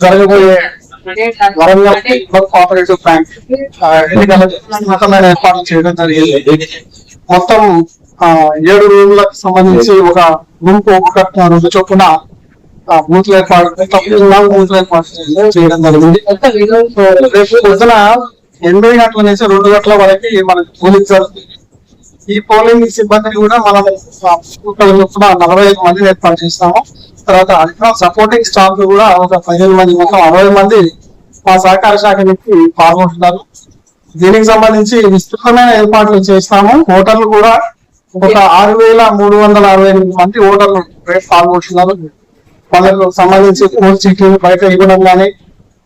జరగబోయే Warangal cooperative bank ఎన్నికల మతమైన ఏర్పాట్లు చేయడం జరిగింది. మొత్తం ఏడు రూములకు సంబంధించి ఒక గుంపు ఒక రెండు చొప్పున ఆ, ఏర్పాటు తప్పకుండా ఏర్పాటు చేయడం- జరిగింది. రేపు పొద్దున ఎనిమిది గంటల నుంచి రెండు గంటల వరకు మనకి పోలింగ్ జరుగుతుంది ఈ పోలింగ్ సిబ్బందిని కూడా మనం ఒక చొప్పున నలభై ఐదు మంది ఏర్పాటు చేస్తాము. తర్వాత సపోర్టింగ్ స్టాఫ్ కూడా ఒక పదిహేను మంది మొత్తం అరవై మంది మా సహకార శాఖ నుంచి పాల్గొంటున్నారు. దీనికి సంబంధించి విస్తృతమైన ఏర్పాట్లు చేస్తాము. ఓటర్లు కూడా ఒక ఆరు వేల మూడు వందల అరవై ఎనిమిది మంది ఓటర్లు రేపు పాల్గొంటున్నారు. వాళ్ళకు సంబంధించి కోర్టు చీట్లు బయట ఇవ్వడం కానీ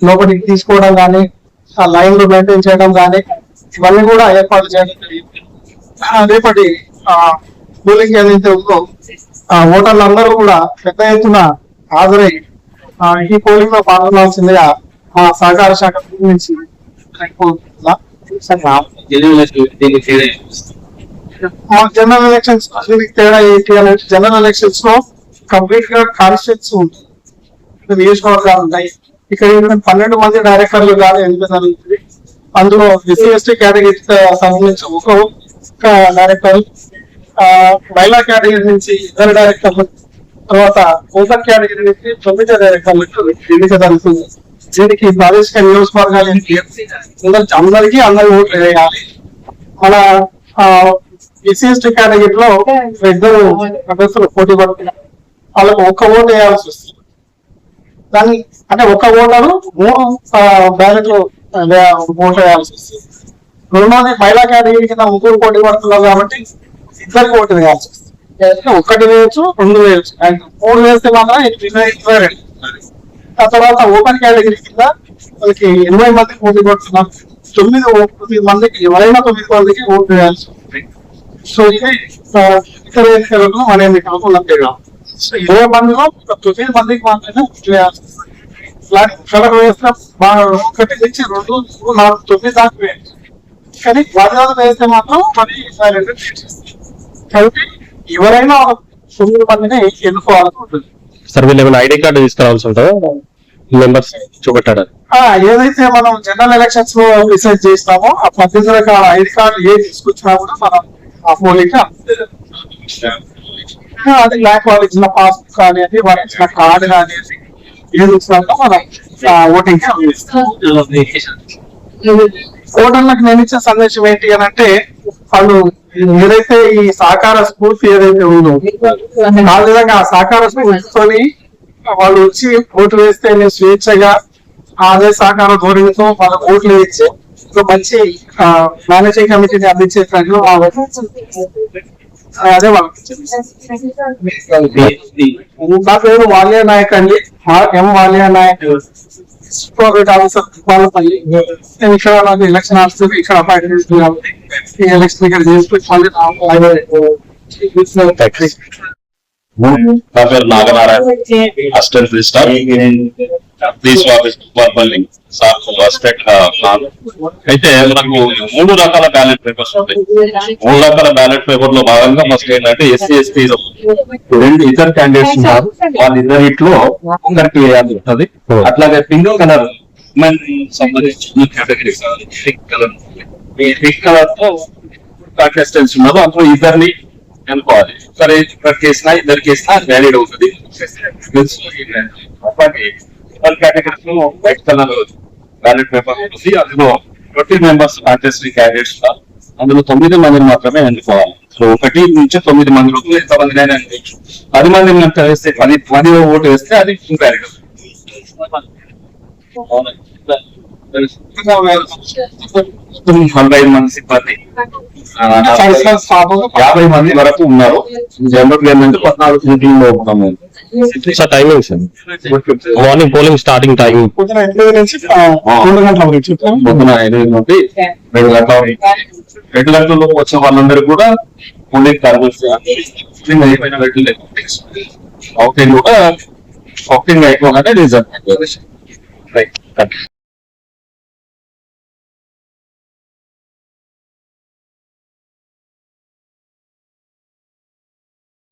లోపలికి తీసుకోవడం కానీ ఆ లైన్లు మెయింటైన్ చేయడం కానీ ఇవన్నీ కూడా ఏర్పాటు చేయడం జరిగింది. రేపటి పోలింగ్ ఏదైతే ఉందో ఓటర్లందరూ కూడా పెద్ద ఎత్తున హాజరై ఈ పోలింగ్లో పాల్గొనాల్సిందిగా మా సహకార శాఖ నుంచి జనరల్ ఎలక్షన్స్ తేడా ఏంటి అంటే జనరల్ ఎలక్షన్స్లో కంప్లీట్గా కాన్స్టిట్యూన్స్ ఉంటుంది. నియోజకవర్గాలు ఉంటాయి. ఇక్కడ ఏంటంటే పన్నెండు మంది డైరెక్టర్లు కానీ ఎన్నికలు అందులో ఎస్సీ ఎస్టీ కేటగిరీ సంబంధించి ఒక డైరెక్టర్ మహిళా కేటగిరీ నుంచి ఇద్దరు డైరెక్టర్లు తర్వాత ఓటర్ కేటగిరీ నుంచి తొమ్మిది డైరెక్టర్లకు ఎన్నిక జరుగుతుంది. దీనికి ప్రాదేశిక నియోజకవర్గాలు ఏంటి? అందరికి అందరికీ అందరి ఓట్లు వేయాలి. మన విశిష్ట ఎస్టీ కేటగిరీలో ఇద్దరు అభ్యర్థులు పోటీ పడుతున్నారు. వాళ్ళకు ఒక్క ఓటు వేయాల్సి వస్తుంది. దాన్ని అంటే ఒక ఓటరు మూడు బ్యాలెట్లు ఓటు వేయాల్సి వస్తుంది. రెండోది మహిళా కేటగిరీ కింద ముగ్గురు పోటీ పడుతున్నారు కాబట్టి ఇద్దరికి ఓటు వేయాల్సి వస్తుంది. ఒకటి వేయచ్చు రెండు వేయచ్చు. అండ్ మూడు వేస్తే మాత్రం ఇరవై రెండు. ఆ తర్వాత ఓపెన్ కేటగిరీ కింద వాళ్ళకి ఎనభై మందికి పోటీ పడుతున్నారు తొమ్మిది ఓ- తొమ్మిది మందికి ఎవరైనా తొమ్మిది మందికి ఓటు వేయాల్సి ఉంటుంది సో ఇది ఇతర ఎన్నికలకు మన ఎన్నికలకు ఉన్నట్టుగా సో ఇరవై మందిలో ఒక తొమ్మిది మందికి మాత్రమే ఓటు వేయాల్సి వస్తుంది. ఇలాంటి వేస్తే ఒకటి నుంచి రెండు నాలుగు తొమ్మిది దాకా వేయాలి కానీ వారిదాలు వేస్తే మాత్రం మరి సైలెంట్ కాబట్టి ఎవరైనా తొమ్మిది మందిని ఎన్నుకోవాల్సి ఉంటుంది. సార్ వీళ్ళు ఏమైనా ఐడి కార్డు తీసుకురావాల్సి ఉంటుందా? మెంబర్స్ చూపెట్టాడు? ఆ, ఏదైతే మనం జనరల్ ఎలక్షన్స్లో రీసెర్చ్ చేసినామో ఆ పద్దెనిమిది రకాల ఐడి కార్డు ఏ తీసుకొచ్చినా కూడా మనం ఆ పోలిక అది బ్లాక్ వాళ్ళు ఇచ్చిన పాస్బుక్ కానివ్వండి వాళ్ళు ఇచ్చిన కార్డు కానివ్వండి ఏది ఇచ్చినాక మనం ఓటింగ్ ఓటర్లకు నేను ఇచ్చే సందేశం ఏంటి అని అంటే వాళ్ళు ఏదైతే ఈ సహకార స్ఫూర్తి ఏదైతే ఉందో ఆ విధంగా ఆ సహకార స్ఫూర్తితోని వాళ్ళు వచ్చి ఓటు వేస్తే నేను స్వేచ్ఛగా అదే సహకార ధోరణితో వాళ్ళ ఓట్లు వేయించి ఒక మంచి మేనేజింగ్ కమిటీని అందించేటట్లు అదే వాళ్ళకి నా పేరు వాలియా నాయక్ అండి. ఎం వాలియా నాయక్? ప్రైవేట్ ఆఫీసర్ నేను ఇక్కడ నాకు ఎలక్షన్ ఆఫీసర్ ఇక్కడ అపాయింట్మెంట్ కాబట్టి ఈ ఎలక్షన్ ఇక్కడ నా పేరు Naganarayana. Assistant registrar please office sir assistant అయితే మనకు మూడు రకాల బ్యాలెట్ పేపర్స్ ఉంటాయి. మూడు రకాల బ్యాలెట్ పేపర్లో భాగంగా ఫస్ట్ ఏంటంటే ఎస్సీ ఎస్టీ రెండు ఇద్దరు క్యాండిడేట్స్ ఉన్నారు. వాళ్ళిద్దరిట్లో ఒకరికి వేయాల్సి ఉంటుంది. అట్లాగే పింక్ కలర్ ఉమెన్ సంబంధించిన కేటగిరీ పింక్ కలర్ పింక్ కలర్తో కంటెస్టెంట్స్ ఉన్నారు. అందులో ఇద్దరిని అనుకోవాలి సరే ఇద్దరికి వేసినా ఇద్దరికి వేసినా వ్యాలిడ్ అవుతుంది. కేటగిరీస్లో వైట్ కలర్ బ్యాలెట్ పేపర్ ఉంటుంది అందులో ట్వంటీ మెంబర్స్ కాంటెస్ట్ క్యాండిడేట్స్ అందులో తొమ్మిది మందిని మాత్రమే ఎన్నుకోవాలి. సో ఒకటి నుంచి తొమ్మిది మంది లోపు ఎంత మంది ఎన్నుకోవచ్చు. పది మంది కనుక వేస్తే పది పది ఓటు వేస్తే అది ఇంపాక్ట్ నలభై మంది సిబ్బంది. యాభై మంది వరకు ఉన్నారు. జనరల్ ఏంటంటే పద్నాలుగు మీటింగ్లో ఉన్నాం మేము sir timing sir morning polling starting time పొద్దున ఎనిమిది నుంచి రెండు గంటల వరకు పొద్దున ఎనిమిది నుండి రెండు గంటల వరకు. రెండు గంటల్లో వచ్చిన వాళ్ళందరూ కూడా పోలింగ్ కర్మల్ అయిపోయిన వెంటనే అవుటింగ్ కూడా అవుటింగ్ అయిపోగానే రిజల్ట్ రైట్